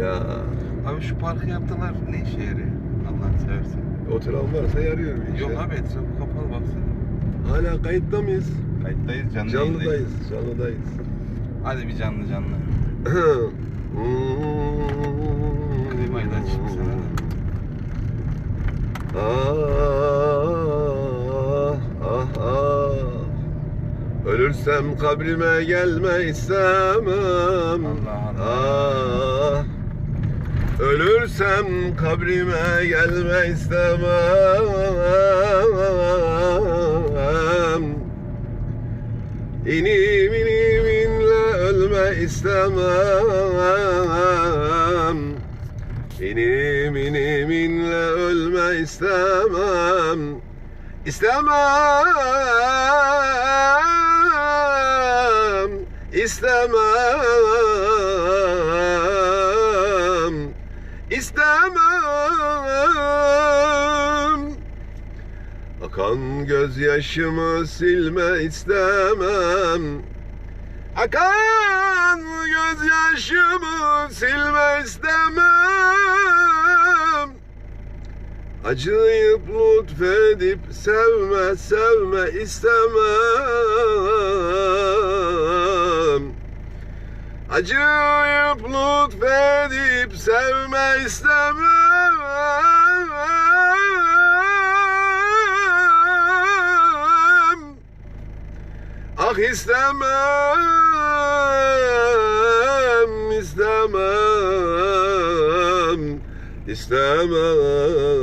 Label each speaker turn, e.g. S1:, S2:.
S1: Ya
S2: Abi şu parkı yaptılar ne işe yarıyor? Allah'ını seversen.
S1: otel varsa yarıyor bir işe.
S2: Yok abi etrafı kapalı baksana.
S1: Hala kayıtta mıyız?
S2: Kayıttayız canlı yayındayız.
S1: Canlıdayız, canlıdayız.
S2: Hadi bir canlı canlı. Klimayı da açayım sana da.
S1: Ah, ah, ah. Ölürsem kabrime gelme istemem.
S2: Allah Allah.
S1: Ah. Ölürsem kabrime gelme istemem. İnim inim inle ölme istemem. İnim inim inle ölme istemem. İstemem. İstemem. Akan gözyaşımı silme istemem. Akan gözyaşımı silme istemem. Acıyıp lütfedip sevme sevme istemem. Acıyıp lütfedip sevme istemem. Ah istemem, istemem, istemem.